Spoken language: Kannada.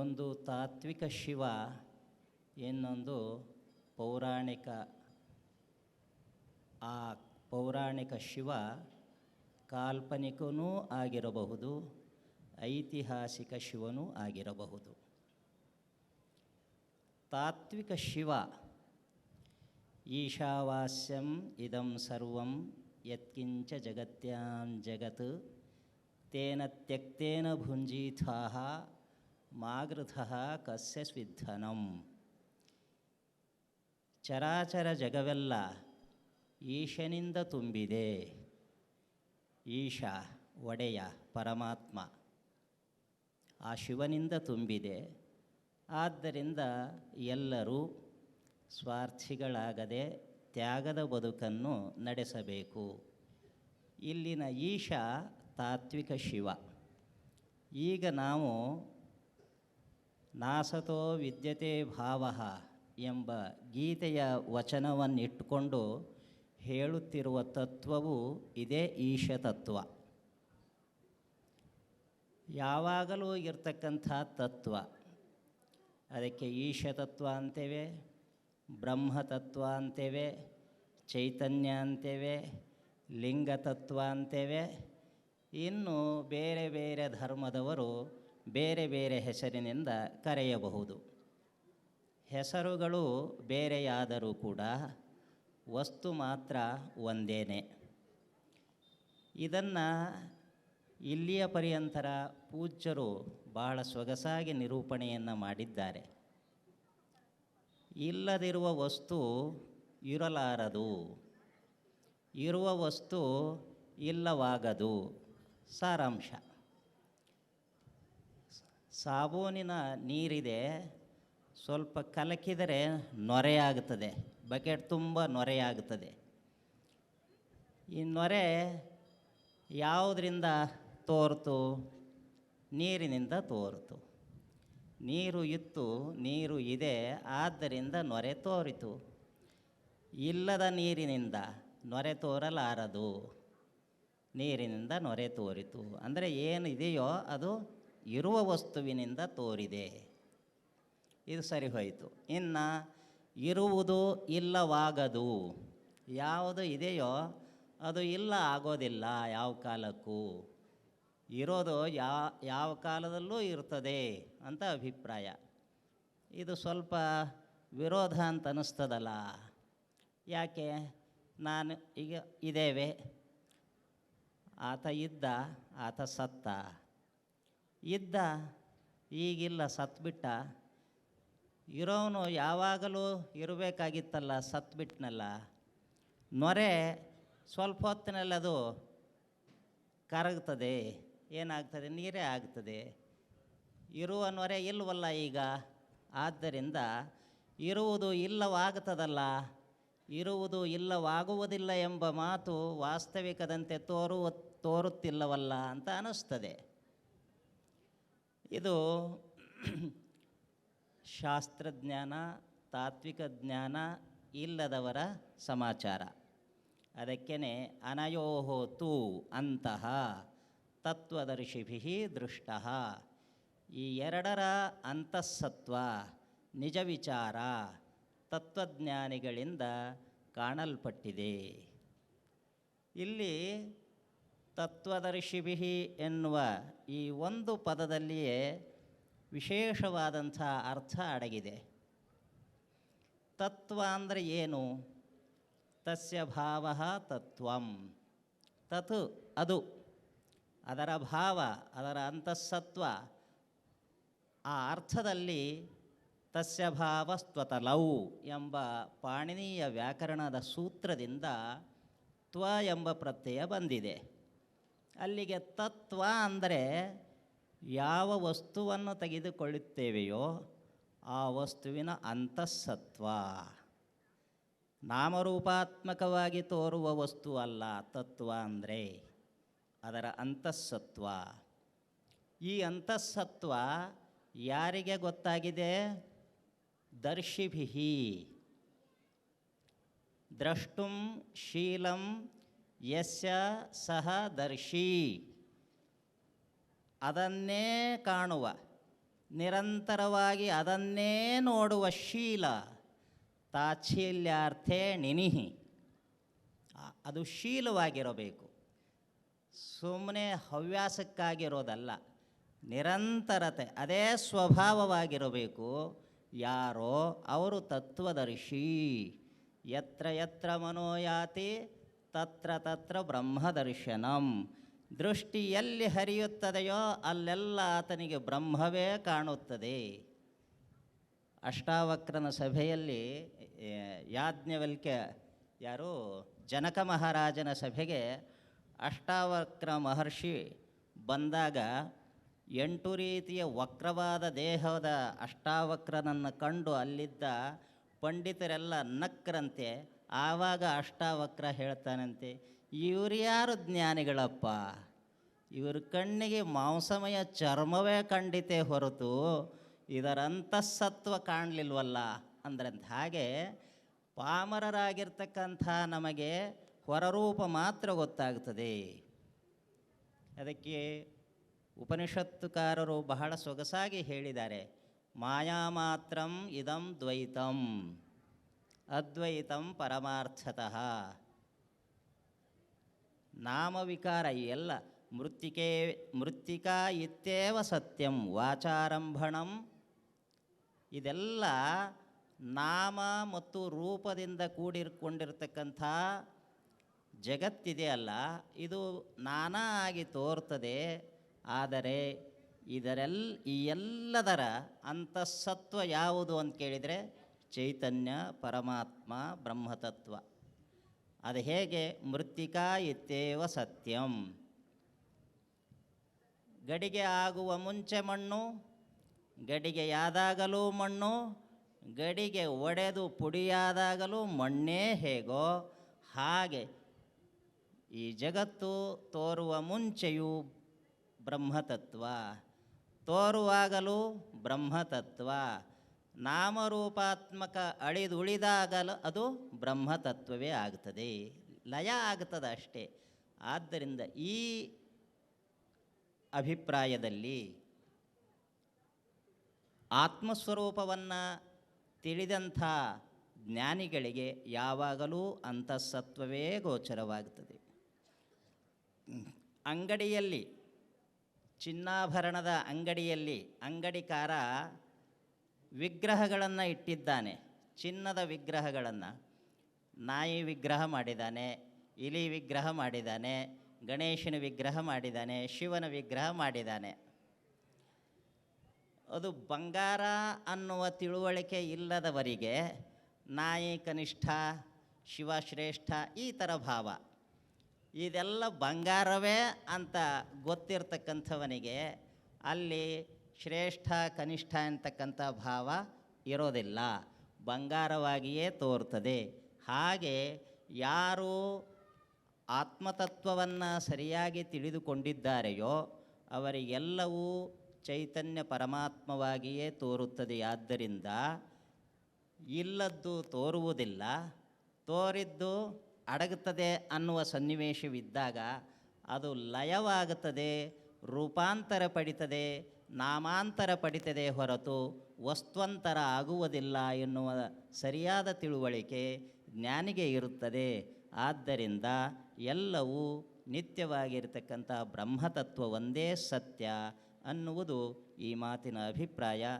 ಒಂದು ತಾತ್ವಿಕ ಶಿವ, ಇನ್ನೊಂದು ಪೌರಾಣಿಕ. ಆ ಪೌರಾಣಿಕ ಶಿವ ಕಾಲ್ಪನಿಕನೂ ಆಗಿರಬಹುದು, ಐತಿಹಾಸಿಕ ಶಿವನೂ ಆಗಿರಬಹುದು. ತಾತ್ವಿಕ ಶಿವ, ಈಶಾವಾಸ್ಯಂ ಇದಂ ಸರ್ವಂ ಯತ್ಕಿಂಚ ಜಗತ್ಯಾಂ ಜಗತ್, ತೇನ ತ್ಯಕ್ತೇನ ಭುಂಜೀಥಾಹ ಮಾಗೃಥಃ ಕಸ್ಯ ಸ್ವಿಧನಂ. ಚರಾಚರ ಜಗವೆಲ್ಲ ಈಶನಿಂದ ತುಂಬಿದೆ. ಈಶ ಒಡೆಯ ಪರಮಾತ್ಮ ಆ ಶಿವನಿಂದ ತುಂಬಿದೆ. ಆದ್ದರಿಂದ ಎಲ್ಲರೂ ಸ್ವಾರ್ಥಿಗಳಾಗದೆ ತ್ಯಾಗದ ಬದುಕನ್ನು ನಡೆಸಬೇಕು. ಇಲ್ಲಿನ ಈಶ ತಾತ್ವಿಕ ಶಿವ. ಈಗ ನಾವು ನಾಸತೋ ವಿದ್ಯತೆ ಭಾವ ಎಂಬ ಗೀತೆಯ ವಚನವನ್ನಿಟ್ಟುಕೊಂಡು ಹೇಳುತ್ತಿರುವ ತತ್ವವು ಇದೇ ಈಶ ತತ್ವ ಯಾವಾಗಲೂ ಇರ್ತಕ್ಕಂಥ ತತ್ವ. ಅದಕ್ಕೆ ಈಶ ತತ್ವ ಅಂತೇವೆ, ಬ್ರಹ್ಮತತ್ವ ಅಂತೇವೆ, ಚೈತನ್ಯ ಅಂತೇವೆ, ಲಿಂಗತತ್ವ ಅಂತೇವೆ. ಇನ್ನು ಬೇರೆ ಬೇರೆ ಧರ್ಮದವರು ಬೇರೆ ಬೇರೆ ಹೆಸರಿನಿಂದ ಕರೆಯಬಹುದು. ಹೆಸರುಗಳು ಬೇರೆಯಾದರೂ ಕೂಡ ವಸ್ತು ಮಾತ್ರ ಒಂದೇನೆ. ಇದನ್ನು ಇಲ್ಲಿಯ ಪರ್ಯಂತರ ಪೂಜ್ಯರು ಬಹಳ ಸೊಗಸಾಗಿ ನಿರೂಪಣೆಯನ್ನು ಮಾಡಿದ್ದಾರೆ. ಇಲ್ಲದಿರುವ ವಸ್ತು ಇರಲಾರದು. ಇರುವ ವಸ್ತು ಇಲ್ಲವಾಗದು. ಸಾರಾಂಶ. ಸಾಬೂನಿನ ನೀರಿದೆ, ಸ್ವಲ್ಪ ಕಲಕಿದರೆ ನೊರೆಯಾಗುತ್ತದೆ. ಬಕೆಟ್ ತುಂಬ ನೊರೆಯಾಗುತ್ತದೆ. ಈ ನೊರೆ ಯಾವುದರಿಂದ ತೋರ್ತು? ನೀರಿನಿಂದ ತೋರಿತು. ನೀರು ಇತ್ತು, ನೀರು ಇದೆ, ಆದ್ದರಿಂದ ನೊರೆ ತೋರಿತು. ಇಲ್ಲದ ನೀರಿನಿಂದ ನೊರೆ ತೋರಲಾರದು. ನೀರಿನಿಂದ ನೊರೆ ತೋರಿತು. ಅಂದರೆ ಇದೆಯೋ ಅದು ಇರುವ ವಸ್ತುವಿನಿಂದ ತೋರಿದೆ. ಇದು ಸರಿ ಹೋಯಿತು. ಇನ್ನು ಇರುವುದು ಇಲ್ಲವಾಗದು. ಯಾವುದು ಇದೆಯೋ ಅದು ಇಲ್ಲ ಆಗೋದಿಲ್ಲ ಯಾವ ಕಾಲಕ್ಕೂ. ಇರೋದು ಯಾ, ಯಾವ ಕಾಲದಲ್ಲೂ ಇರ್ತದೆ ಅಂತ ಅಭಿಪ್ರಾಯ. ಇದು ಸ್ವಲ್ಪ ವಿರೋಧ ಅಂತ ಅನ್ನಿಸ್ತದಲ್ಲ ಯಾಕೆ? ನಾನು ಈಗ ಇದ್ದೇವೆ. ಆತ ಇದ್ದ, ಆತ ಸತ್ತ. ಇದ್ದ ಈಗಿಲ್ಲ, ಸತ್ಬಿಟ್ಟ. ಇರೋವನು ಯಾವಾಗಲೂ ಇರಬೇಕಾಗಿತ್ತಲ್ಲ ಸತ್ಬಿಟ್ನಲ್ಲ. ನೊರೆ ಸ್ವಲ್ಪ ಹೊತ್ತಿನಲ್ಲಿ ಅದು ಕರಗ್ತದೆ, ಏನಾಗ್ತದೆ? ನೀರೇ ಆಗ್ತದೆ. ಇರುವ ನೊರೆ ಇಲ್ವಲ್ಲ ಈಗ? ಆದ್ದರಿಂದ ಇರುವುದು ಇಲ್ಲವಾಗ್ತದಲ್ಲ. ಇರುವುದು ಇಲ್ಲವಾಗುವುದಿಲ್ಲ ಎಂಬ ಮಾತು ವಾಸ್ತವಿಕದಂತೆ ತೋರುವ, ತೋರುತ್ತಿಲ್ಲವಲ್ಲ ಅಂತ ಅನ್ನಿಸ್ತದೆ ಇದು ಶಾಸ್ತ್ರಜ್ಞಾನ, ತಾತ್ವಿಕ ಜ್ಞಾನ ಇಲ್ಲದವರ ಸಮಾಚಾರ. ಅದಕ್ಕೇ ಅನಯೋಹೋತು ಅಂತಃ ಅಂತಹ ತತ್ವದರ್ಶಿಭಿ ದೃಷ್ಟ. ಈ ಎರಡರ ಅಂತಃಸತ್ವ ನಿಜ ವಿಚಾರ ತತ್ವಜ್ಞಾನಿಗಳಿಂದ ಕಾಣಲ್ಪಟ್ಟಿದೆ. ಇಲ್ಲಿ ತತ್ವದರ್ಶಿಭಿ ಎನ್ನುವ ಈ ಒಂದು ಪದದಲ್ಲಿಯೇ ವಿಶೇಷವಾದಂಥ ಅರ್ಥ ಅಡಗಿದೆ. ತತ್ವ ಅಂದರೆ ಏನು? ತಸ್ಯ ಭಾವ ತತ್ವಂ. ತತ್ ಅದು. ಅದರ ಭಾವ, ಅದರ ಅಂತಃಸತ್ವ ಆ ಅರ್ಥದಲ್ಲಿ ತಸ್ಯ ಭಾವ ಸ್ವತಲೌ ಎಂಬ ಪಾಣಿನೀಯ ವ್ಯಾಕರಣದ ಸೂತ್ರದಿಂದ ತ್ವ ಎಂಬ ಪ್ರತ್ಯಯ ಬಂದಿದೆ. ಅಲ್ಲಿಗೆ ತತ್ವ ಅಂದರೆ ಯಾವ ವಸ್ತುವನ್ನು ತೆಗೆದುಕೊಳ್ಳುತ್ತೇವೆಯೋ ಆ ವಸ್ತುವಿನ ಅಂತಃಸತ್ವ. ನಾಮರೂಪಾತ್ಮಕವಾಗಿ ತೋರುವ ವಸ್ತು ಅಲ್ಲ, ತತ್ವ ಅಂದರೆ ಅದರ ಅಂತಃಸತ್ವ. ಈ ಅಂತಃಸತ್ವ ಯಾರಿಗೆ ಗೊತ್ತಾಗಿದೆ? ದರ್ಶಿಭಿ ದ್ರಷ್ಟುಂ ಶೀಲಂ ಯಸ್ಯ ಸಹ ದರ್ಶಿ. ಅದನ್ನೇ ಕಾಣುವ. ನಿರಂತರವಾಗಿ ಅದನ್ನೇ ನೋಡುವ ಶೀಲ. ತಾಚ್ಛೀಲ್ಯಾರ್ಥೇ ನಿನಿಹಿ. ಅದು ಶೀಲವಾಗಿರಬೇಕು. ಸುಮ್ಮನೆ ಹವ್ಯಾಸಕ್ಕಾಗಿರೋದಲ್ಲ. ನಿರಂತರತೆ, ಅದೇ ಸ್ವಭಾವವಾಗಿರಬೇಕು. ಯಾರೋ ಅವರು ತತ್ವದರ್ಶಿ. ಯತ್ರ ಯತ್ರ ಮನೋಯಾತಿ ತತ್ರ ತತ್ರ ಬ್ರಹ್ಮದರ್ಶನಂ. ದೃಷ್ಟಿ ಎಲ್ಲಿ ಹರಿಯುತ್ತದೆಯೋ ಅಲ್ಲೆಲ್ಲ ಆತನಿಗೆ ಬ್ರಹ್ಮವೇ ಕಾಣುತ್ತದೆ. ಅಷ್ಟಾವಕ್ರನ ಸಭೆಯಲ್ಲಿ ಯಾಜ್ಞವಲ್ಕ್ಯ ಯಾರು, ಜನಕ ಮಹಾರಾಜನ ಸಭೆಗೆ ಅಷ್ಟಾವಕ್ರ ಮಹರ್ಷಿ ಬಂದಾಗ ಎಂಟು ರೀತಿಯ ವಕ್ರವಾದ ದೇಹದ ಅಷ್ಟಾವಕ್ರನನ್ನು ಕಂಡು ಅಲ್ಲಿದ್ದ ಪಂಡಿತರೆಲ್ಲ ನಕ್ರಂತೆ ಆವಾಗ ಅಷ್ಟಾವಕ್ರ ಹೇಳ್ತಾನಂತೆ, ಇವ್ರು ಯಾರು ಜ್ಞಾನಿಗಳಪ್ಪ? ಇವ್ರ ಕಣ್ಣಿಗೆ ಮಾಂಸಮಯ ಚರ್ಮವೇ ಕಂಡಿತೆ ಹೊರತು ಇದರ ಅಂತಃಸತ್ವ ಕಾಣಲಿಲ್ವಲ್ಲ? ಅಂದ್ರಂತ. ಹಾಗೆ ಪಾಮರರಾಗಿರ್ತಕ್ಕಂಥ ನಮಗೆ ಹೊರರೂಪ ಮಾತ್ರ ಗೊತ್ತಾಗ್ತದೆ. ಅದಕ್ಕೆ ಉಪನಿಷತ್ತುಕಾರರು ಬಹಳ ಸೊಗಸಾಗಿ ಹೇಳಿದ್ದಾರೆ, ಮಾಯಾ ಮಾತ್ರಂ ಇದಂ ದ್ವೈತಂ. ಅದ್ವೈತಂ ಪರಮಾರ್ಥತಃ. ನಾಮವಿಕಾರ ಎಲ್ಲ ಮೃತ್ತಿಕೆ, ಮೃತ್ತಿಕಾ ಇತ್ಯೇವ ಸತ್ಯಂ ವಾಚಾರಂಭಣಂ. ಇದೆಲ್ಲ ನಾಮ ಮತ್ತು ರೂಪದಿಂದ ಕೂಡಿರ್ಕೊಂಡಿರ್ತಕ್ಕಂಥ ಜಗತ್ತಿದೆಯಲ್ಲ ಇದು ನಾನಾ ಆಗಿ ತೋರ್ತದೆ. ಆದರೆ ಇದರೆಲ್ಲ ಈ ಎಲ್ಲದರ ಅಂತಃಸತ್ವ ಯಾವುದು ಅಂತ ಕೇಳಿದರೆ ಚೈತನ್ಯ, ಪರಮಾತ್ಮ, ಬ್ರಹ್ಮತತ್ವ. ಅದು ಹೇಗೆ? ಮೃತ್ತಿಕಾ ಇತ್ತೇವ ಸತ್ಯಂ. ಗಡಿಗೆ ಆಗುವ ಮುಂಚೆ ಮಣ್ಣು ಗಡಿಗೆಯಾದಾಗಲೂ ಮಣ್ಣು, ಗಡಿಗೆ ಒಡೆದು ಪುಡಿಯಾದಾಗಲೂ ಮಣ್ಣೇ ಹೇಗೋ ಹಾಗೆ ಈ ಜಗತ್ತು ತೋರುವ ಮುಂಚೆಯೂ ಬ್ರಹ್ಮತತ್ವ, ತೋರುವಾಗಲೂ ಬ್ರಹ್ಮತತ್ವ. ನಾಮರೂಪಾತ್ಮಕ ಅಳಿದುಳಿದಾಗಲು ಅದು ಬ್ರಹ್ಮತತ್ವವೇ ಆಗ್ತದೆ. ಲಯ ಆಗ್ತದೆ ಅಷ್ಟೇ. ಆದ್ದರಿಂದ ಈ ಅಭಿಪ್ರಾಯದಲ್ಲಿ ಆತ್ಮಸ್ವರೂಪವನ್ನು ತಿಳಿದಂಥ ಜ್ಞಾನಿಗಳಿಗೆ ಯಾವಾಗಲೂ ಅಂತಃಸತ್ವವೇ ಗೋಚರವಾಗುತ್ತದೆ ಅಂಗಡಿಯಲ್ಲಿ ಚಿನ್ನಾಭರಣದ ಅಂಗಡಿಯಲ್ಲಿ ಅಂಗಡಿಕಾರ ವಿಗ್ರಹಗಳನ್ನು ಇಟ್ಟಿದ್ದಾನೆ, ಚಿನ್ನದ ವಿಗ್ರಹಗಳನ್ನು. ನಾಯಿ ವಿಗ್ರಹ ಮಾಡಿದ್ದಾನೆ ಇಲಿ ವಿಗ್ರಹ ಮಾಡಿದ್ದಾನೆ ಗಣೇಶನ ವಿಗ್ರಹ ಮಾಡಿದ್ದಾನೆ ಶಿವನ ವಿಗ್ರಹ ಮಾಡಿದ್ದಾನೆ ಅದು ಬಂಗಾರ ಅನ್ನುವ ತಿಳುವಳಿಕೆ ಇಲ್ಲದವರಿಗೆ ನಾಯಿ ಕನಿಷ್ಠ ಶಿವಶ್ರೇಷ್ಠ ಈ ಥರ ಭಾವ. ಇದೆಲ್ಲ ಬಂಗಾರವೇ ಅಂತ ಗೊತ್ತಿರ್ತಕ್ಕಂಥವನಿಗೆ ಅಲ್ಲಿ ಶ್ರೇಷ್ಠ, ಕನಿಷ್ಠ ಅಂತಕ್ಕಂಥ ಭಾವ ಇರೋದಿಲ್ಲ. ಬಂಗಾರವಾಗಿಯೇ ತೋರ್ತದೆ. ಹಾಗೆ ಯಾರು ಆತ್ಮತತ್ವವನ್ನು ಸರಿಯಾಗಿ ತಿಳಿದುಕೊಂಡಿದ್ದಾರೆಯೋ ಅವರಿಗೆಲ್ಲವೂ ಚೈತನ್ಯ ಪರಮಾತ್ಮವಾಗಿಯೇ ತೋರುತ್ತದೆ. ಆದ್ದರಿಂದ ಇಲ್ಲದ್ದು ತೋರುವುದಿಲ್ಲ, ತೋರಿದ್ದು ಅಡಗುತ್ತದೆ ಅನ್ನುವ ಸನ್ನಿವೇಶವಿದ್ದಾಗ ಅದು ಲಯವಾಗುತ್ತದೆ. ರೂಪಾಂತರ ಪಡಿತದೆ, ನಾಮಾಂತರ ಪಡಿತದೆ ಹೊರತು ವಸ್ತ್ವಂತರ ಆಗುವುದಿಲ್ಲ ಎನ್ನುವ ಸರಿಯಾದ ತಿಳುವಳಿಕೆ ಜ್ಞಾನಿಗೆ ಇರುತ್ತದೆ. ಆದ್ದರಿಂದ ಎಲ್ಲವೂ ನಿತ್ಯವಾಗಿರತಕ್ಕಂಥ ಬ್ರಹ್ಮತತ್ವ ಒಂದೇ ಸತ್ಯ ಅನ್ನುವುದು ಈ ಮಾತಿನ ಅಭಿಪ್ರಾಯ.